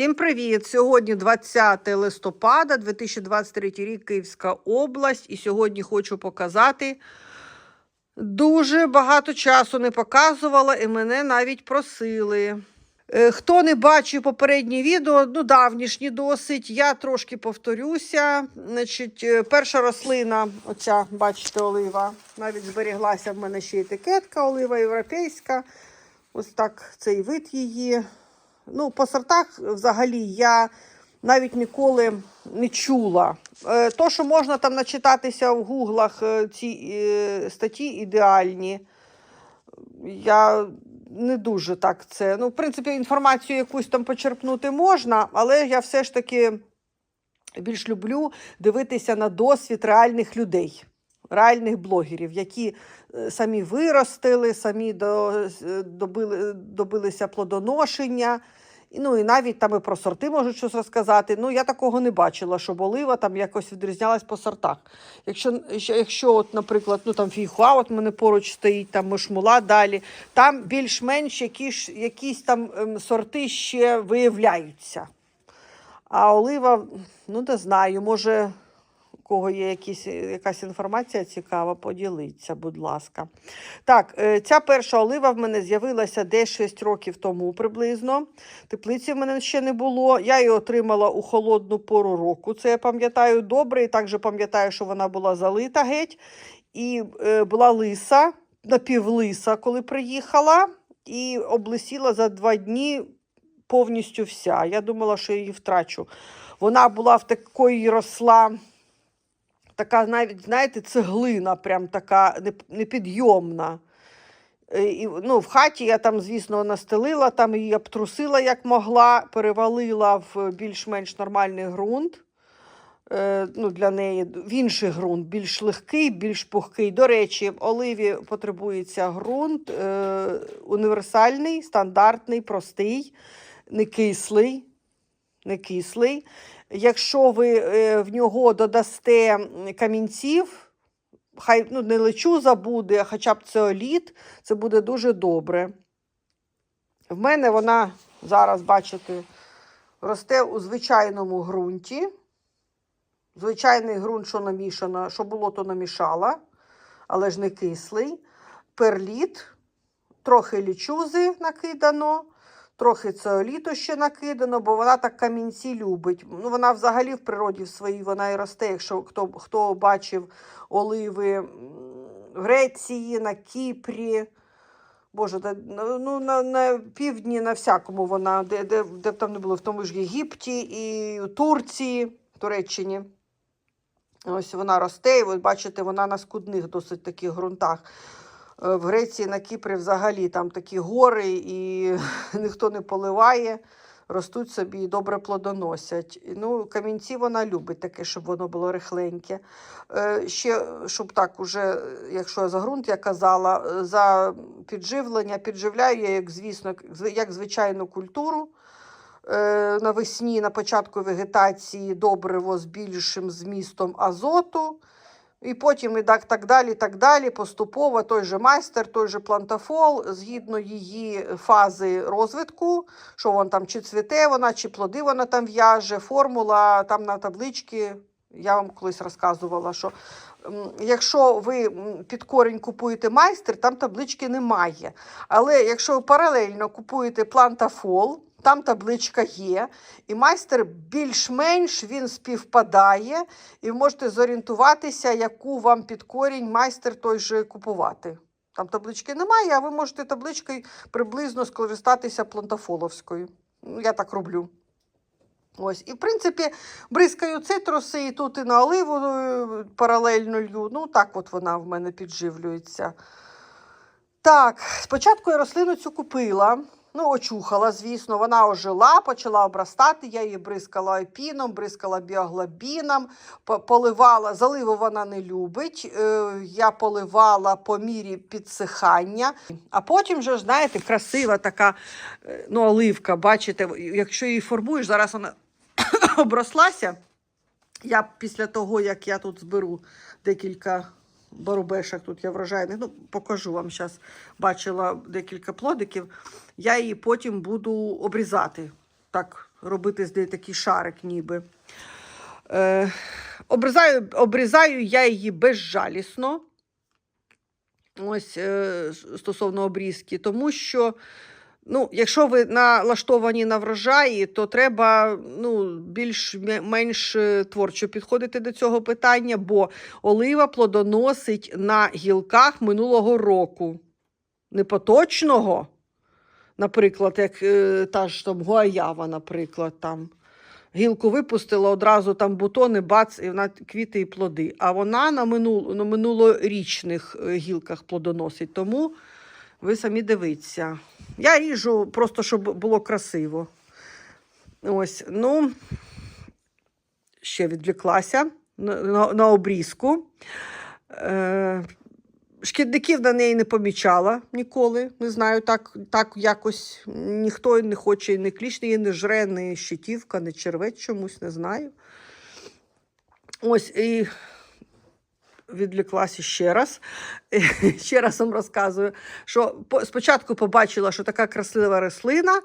Всім привіт! Сьогодні 20 листопада 2023 рік Київська область. І сьогодні хочу показати. Дуже багато часу не показувала, і мене навіть просили. Е, Хто не бачив попереднє відео, ну давнішні досить, я трошки повторюся. Значить, е, перша рослина, оця, бачите, олива, навіть зберіглася в мене ще етикетка, олива європейська. Ось так цей вид її. Ну, по сортах взагалі я навіть ніколи не чула. Е, То, що можна там начитатися в гуглах, е, ці е, статті ідеальні. Я не дуже так це. Ну, в принципі, інформацію якусь там почерпнути можна, але я все ж таки більш люблю дивитися на досвід реальних людей, реальних блогерів, які самі виростили, самі добили, добилися плодоношення. Ну і навіть там і про сорти можуть щось розказати. Ну, я такого не бачила, щоб олива там якось відрізнялась по сортах. Якщо, якщо- от, наприклад, ну там фіхуа, от мене поруч стоїть, там мишмула далі, там більш-менш якісь, якісь там ем, сорти ще виявляються. А олива, ну не знаю, може, кого є якісь, якась інформація цікава, поділіться, будь ласка. Так, е, ця перша олива в мене з'явилася десь 6 років тому приблизно. Теплиці в мене ще не було. Я її отримала у холодну пору року. Це я пам'ятаю добре, і також пам'ятаю, що вона була залита геть. І е, була лиса, напівлиса, коли приїхала, і облисіла за два дні повністю вся. Я думала, що я її втрачу. Вона була в такої росла, така навіть, знаєте, цеглина, прям така непідйомна. Е, І, ну, в хаті я там, звісно, настелила, там її обтрусила як могла, перевалила в більш-менш нормальний ґрунт. Е, ну, для неї в інший ґрунт, більш легкий, більш пухкий. До речі, оливі потребується ґрунт е, універсальний, стандартний, простий, не кислий. Не кислий. Якщо ви е, в нього додасте камінців, хай ну, не лечуза буде, а хоча б цеоліт, це буде дуже добре. В мене вона зараз, бачите, росте у звичайному ґрунті. Звичайний ґрунт, що намішано, що було, то намішала, але ж не кислий. Перліт, трохи лічузи накидано, трохи цеоліту ще накидано, бо вона так камінці любить. Ну, вона взагалі в природі в своїй вона і росте. Якщо хто, хто бачив оливи в Греції, на Кіпрі. Боже, та, ну, на, на півдні, на всякому вона, де, де, де б там не було, в тому ж Єгипті і Турції, Туреччині. Ось вона росте, і ви бачите, вона на скудних досить таких ґрунтах. Е, В Греції на Кіпрі взагалі там такі гори, і ніхто не поливає, ростуть собі і добре плодоносять. Ну, камінці вона любить таке, щоб воно було рихленьке. Е, Ще, щоб так уже, якщо за ґрунт я казала, е, за підживлення, підживляю я, як звісно, як звичайну культуру. Навесні на початку вегетації добриво з більшим змістом азоту. І потім і так, так далі, так далі, поступово той же майстер, той же плантафол, згідно її фази розвитку, що вон там чи цвіте вона, чи плоди вона там в'яже, формула там на табличці. Я вам колись розказувала, що якщо ви під корінь купуєте майстер, там таблички немає. Але якщо ви паралельно купуєте плантафол, там табличка є, і майстер більш-менш він співпадає, і ви можете зорієнтуватися, яку вам під корінь майстер той же купувати. Там таблички немає, а ви можете табличкою приблизно скористатися плантафоловською. Ну, Я так роблю. Ось. І, в принципі, бризкаю цитруси, і тут і на оливу е, паралельно лью. Ну, так от вона в мене підживлюється. Так, спочатку я рослину цю купила. Ну, очухала, звісно, вона ожила, почала обростати. Я її бризкала епіном, бризкала біоглобіном, поливала. Заливу вона не любить. Е, я поливала по мірі підсихання. А потім вже, знаєте, красива така е, ну, оливка. Бачите, якщо її формуєш, зараз вона оброслася. Я після того, як я тут зберу декілька барубешок, тут я врожайних, ну, покажу вам зараз, бачила декілька плодиків, я її потім буду обрізати. Так, робити з неї такий шарик ніби. Е, обрізаю, обрізаю я її безжалісно. Ось е, стосовно обрізки, тому що, ну, якщо ви налаштовані на врожаї, то треба ну, більш-менш е, творчо підходити до цього питання, бо олива плодоносить на гілках минулого року. Не поточного, наприклад, як е, та ж там гуаява, наприклад, там. Гілку випустила одразу там бутони, бац, і вона квіти і плоди. А вона на, минул, на минулорічних е, гілках плодоносить. Тому ви самі дивіться. Я ріжу просто, щоб було красиво. Ось, ну, ще відвлеклася на, на, на обрізку. Е, Шкідників на неї не помічала ніколи. Не знаю, так так якось ніхто не хоче, не кліч її не жре, не щитівка, не червець чомусь, не знаю. Ось і відвлеклася ще раз. Ще раз вам розказую, що спочатку побачила, що така красива рослина.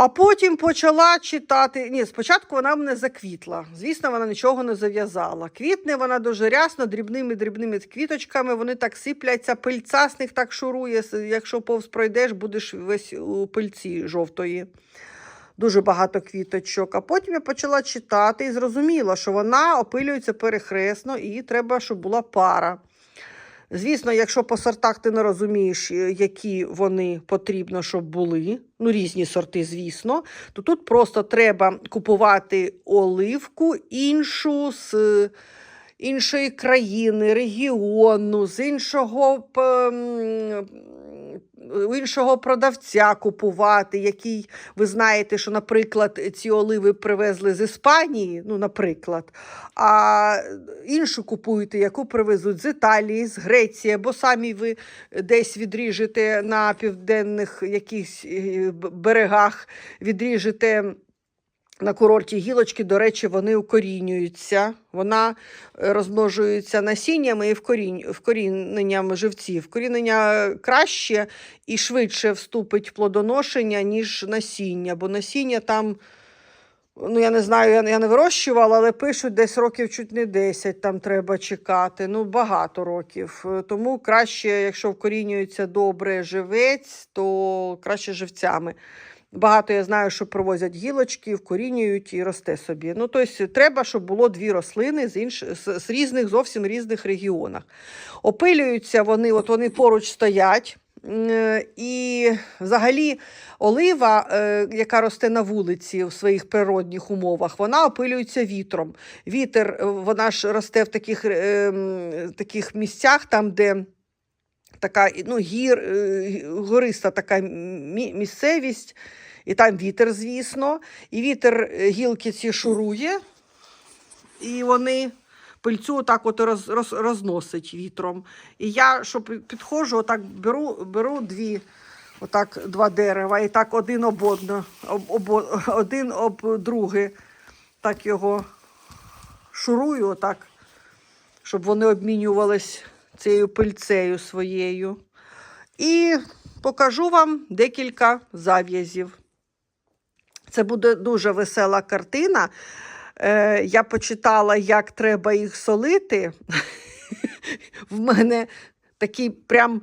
А потім почала читати. Ні, спочатку вона мене заквітла. Звісно, вона нічого не зав'язала. Квітне вона дуже рясно, дрібними дрібними квіточками. Вони так сипляться, пильця з них так шурує. Якщо повз пройдеш, будеш весь у пильці жовтої. Дуже багато квіточок. А потім я почала читати і зрозуміла, що вона опилюється перехресно, і треба, щоб була пара. Звісно, якщо по сортах ти не розумієш, е, які вони потрібно, щоб були, ну різні сорти, звісно, то тут просто треба купувати оливку іншу з е, іншої країни, регіону, з іншого, іншого продавця купувати, який ви знаєте, що, наприклад, ці оливи привезли з Іспанії, ну, наприклад, а іншу купуєте, яку привезуть з Італії, з Греції, бо самі ви десь відріжете на південних якихось е, берегах, відріжете. На курорті гілочки, до речі, вони укорінюються. Вона е, розмножується насіннями і вкоріненням живців. Вкорінення краще і швидше вступить в плодоношення, ніж насіння, бо насіння там, ну я не знаю, я, не вирощувала, але пишуть десь років чуть не 10 там треба чекати. Ну, багато років. Е, Тому краще, якщо вкорінюється добре живець, то краще живцями. Багато я знаю, що привозять гілочки, вкорінюють і росте собі. Ну, тобто, треба, щоб було дві рослини з, інш... з, різних, зовсім різних регіонах. Опилюються вони, от вони поруч стоять. І взагалі олива, е, яка росте на вулиці в своїх природних умовах, вона опилюється вітром. Вітер, е, вона ж росте в таких, е, таких місцях, там, де така ну, гір, е, гориста така місцевість, і там вітер, звісно. І вітер е, гілки ці шурує, і вони пильцю отак от роз, роз, розносить вітром. І я, що пі- підходжу, отак беру, беру дві. Отак два дерева, і так один об одно, об, об, один об друге, так його шурую, отак, щоб вони обмінювались цією пильцею своєю. І покажу вам декілька зав'язів. Це буде дуже весела картина. Е, я почитала, як треба їх солити. В мене такий прям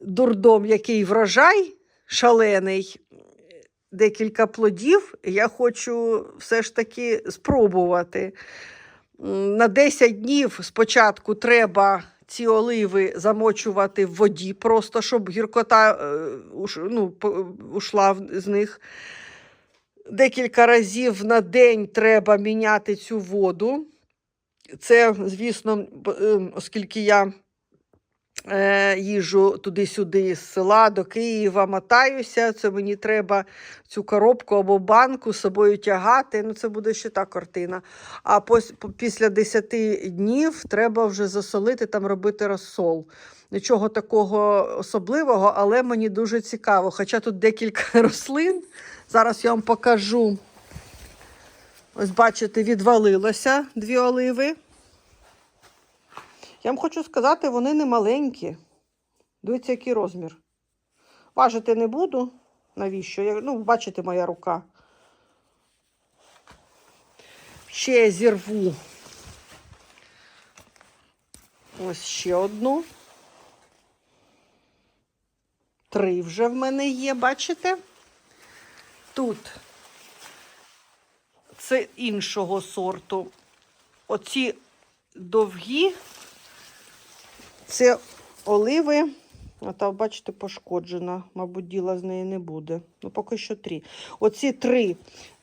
дурдом, який врожай шалений. Декілька плодів. Я хочу все ж таки спробувати. На 10 днів спочатку треба ці оливи замочувати в воді, просто щоб гіркота е, ну, ушла з них. Декілька разів на день треба міняти цю воду. Це, звісно, ем, оскільки я їжу туди-сюди з села до Києва, мотаюся, це мені треба цю коробку або банку з собою тягати. Ну, це буде ще та картина. А після 10 днів треба вже засолити, там робити розсол. Нічого такого особливого, але мені дуже цікаво. Хоча тут декілька рослин. Зараз я вам покажу. Ось, бачите, відвалилося дві оливи. Я вам хочу сказати, вони не маленькі. Дивіться, який розмір. Важити не буду. Навіщо? Я, ну, бачите, моя рука. Ще зірву. Ось ще одну. Три вже в мене є, бачите? Тут це іншого сорту. Оці довгі, це оливи. А та, бачите, пошкоджена. Мабуть, діла з неї не буде. Ну, поки що три. Оці три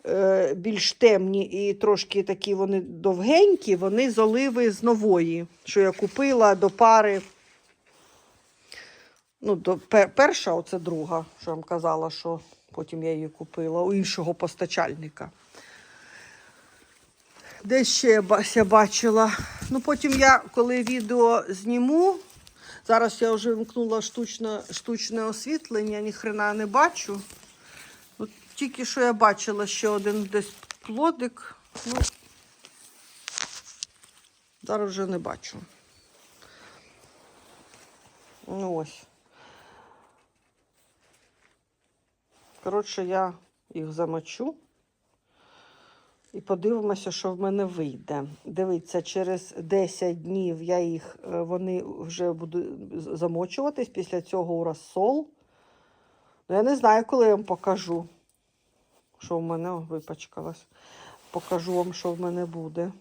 е, більш темні і трошки такі вони довгенькі, вони з оливи з нової, що я купила до пари. Ну, до, пер, перша, оце друга, що я вам казала, що потім я її купила у іншого постачальника. Де ще я бачила? Ну, потім я, коли відео зніму, зараз я вже вмкнула штучне, штучне освітлення, ні хрена не бачу. От тільки що я бачила ще один десь плодик. Ну, зараз вже не бачу. Ну ось. Коротше, я їх замочу. І подивимося, що в мене вийде. Дивіться, через 10 днів я їх, е, вони вже буду замочуватись, після цього у розсол. Ну, я не знаю, коли я вам покажу, що в мене випачкалось. Покажу вам, що в мене буде.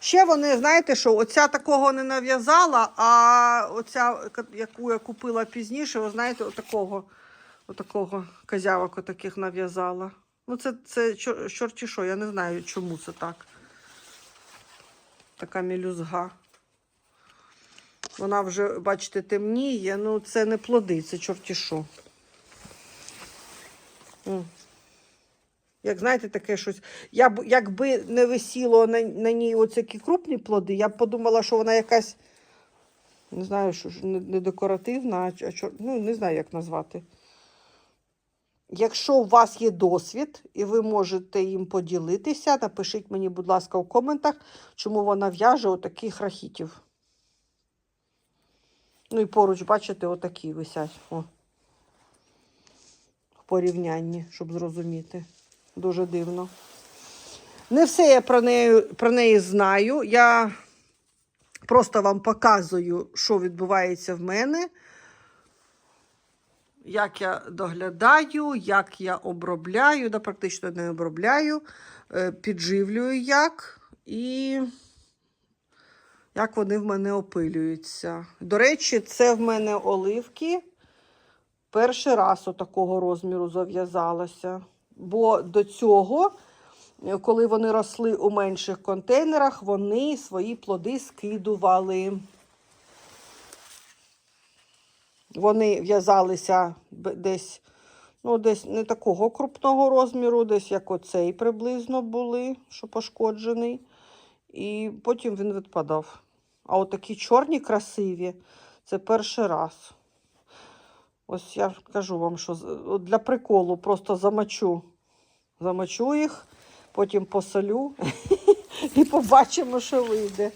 Ще вони, знаєте, що оця такого не нав'язала, а оця, яку я купила пізніше, ви знаєте, отакого, отакого козявок отаких нав'язала. Ну, це, це чор- чорті що, я не знаю, чому це так. Така мілюзга. Вона вже, бачите, темніє. Ну, це не плоди, це чорті що. Як знаєте, таке щось. Я б, якби не висіло на, на ній оці крупні плоди, я б подумала, що вона якась, не знаю, що ж, не, декоративна, а чор... ну, не знаю, як назвати. Якщо у вас є досвід і ви можете їм поділитися, напишіть мені, будь ласка, у коментах, чому вона в'яже отаких рахітів. Ну і поруч, бачите, отакі висять. О. В порівнянні, щоб зрозуміти. Дуже дивно. Не все я про неї, про неї знаю. Я просто вам показую, що відбувається в мене як я доглядаю, як я обробляю, да, практично не обробляю, е, підживлюю як і як вони в мене опилюються. До речі, це в мене оливки. Перший раз отакого розміру зав'язалося. Бо до цього, коли вони росли у менших контейнерах, вони свої плоди скидували. Вони в'язалися десь, ну, десь не такого крупного розміру, десь як оцей приблизно були, що пошкоджений. І потім він відпадав. А от такі чорні красиві, це перший раз. Ось я кажу вам, що для приколу просто замочу. Замочу їх, потім посолю і побачимо, що вийде.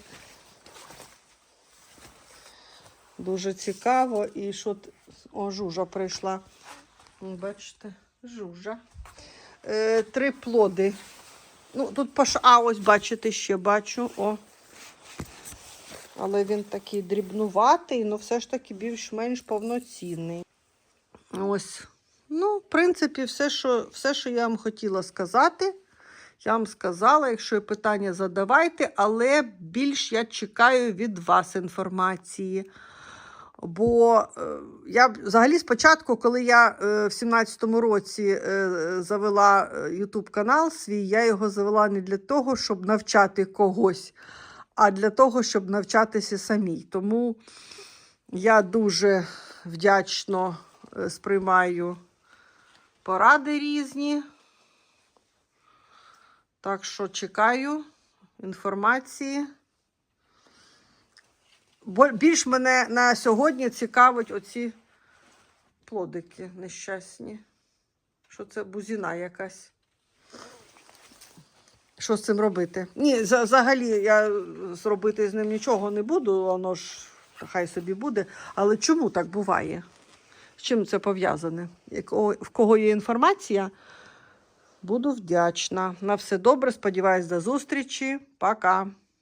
Дуже цікаво. І що О, жужа прийшла. Бачите, жужа. Е, три плоди. Ну, тут пош... А, ось бачите, ще бачу. О. Але він такий дрібнуватий, але все ж таки більш-менш повноцінний. Ось. Ну, в принципі, все що, все, що я вам хотіла сказати, я вам сказала. Якщо є питання, задавайте, але більш я чекаю від вас інформації. Бо е, я взагалі спочатку, коли я е, в 17-му році е, завела YouTube канал свій, я його завела не для того, щоб навчати когось, а для того, щоб навчатися самій. Тому я дуже вдячно сприймаю поради різні. Так що чекаю інформації. Більш мене на сьогодні цікавить оці плодики нещасні. Що це бузіна якась? Що з цим робити? Ні, взагалі я зробити з ним нічого не буду, воно ж хай собі буде. Але чому так буває? З чим це пов'язане? В кого є інформація, Буду вдячна. На все добре. Сподіваюсь, до зустрічі. Пока.